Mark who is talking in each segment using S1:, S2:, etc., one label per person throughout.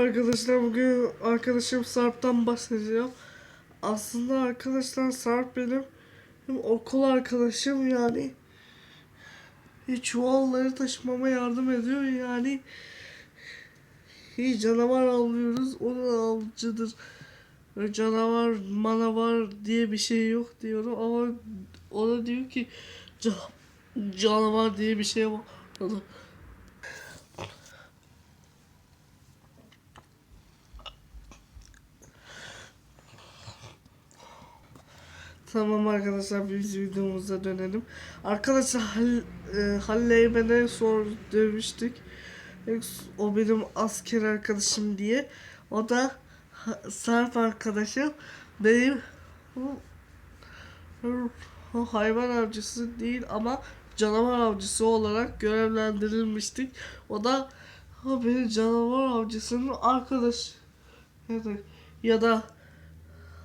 S1: Arkadaşlar. Bugün arkadaşım Sarp'tan bahsedeceğim. Aslında arkadaşlar Sarp benim hem okul arkadaşım yani. Çuvalları taşımama yardım ediyor yani. Hiç canavar avlıyoruz. O da avcıdır. Canavar, manavar diye bir şey yok diyorum ama o da diyor ki "Ca- canavar diye bir şey var. Tamam arkadaşlar biz videomuza dönelim. Arkadaşlar Hal, e, Halley bana sor demiştik. O benim asker arkadaşım diye. O da Sarp arkadaşım. Benim o hayvan avcısı değil ama canavar avcısı olarak görevlendirilmiştik. O da o benim canavar avcısının arkadaş ya da ya da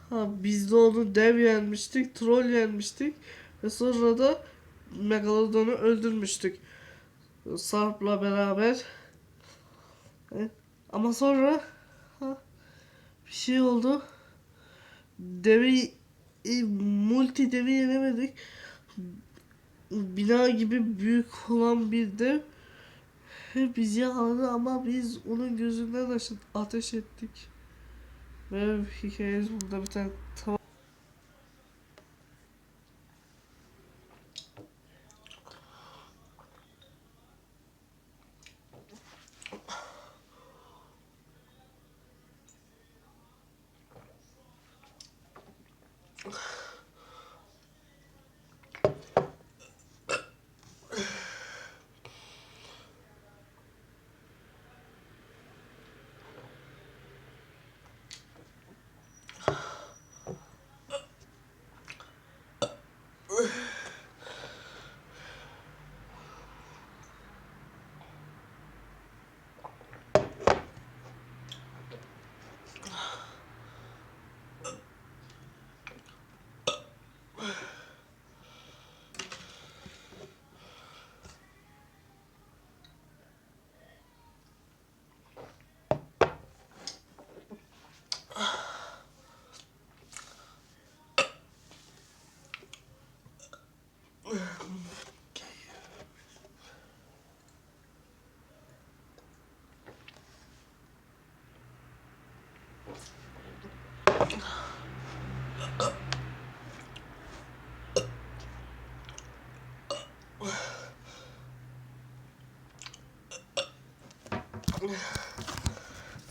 S1: Ha, biz de onu dev yenmiştik, troll yenmiştik ve sonra da Megalodon'u öldürmüştük. Sarp'la beraber. E, Ama sonra ha, bir şey oldu. Devi e, multi devi yenemedik. Bina gibi büyük olan bir dev bizi yakaladı ama biz onun gözünden ateş ettik. Ve hikayemiz burada bir tane tamam.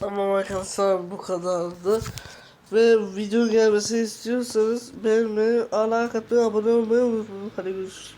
S1: Tamam arkadaşlar bu kadardı. Ve video gelmesini istiyorsanız benimle alakalı abone olmayı unutmayın. Hadi görüşürüz.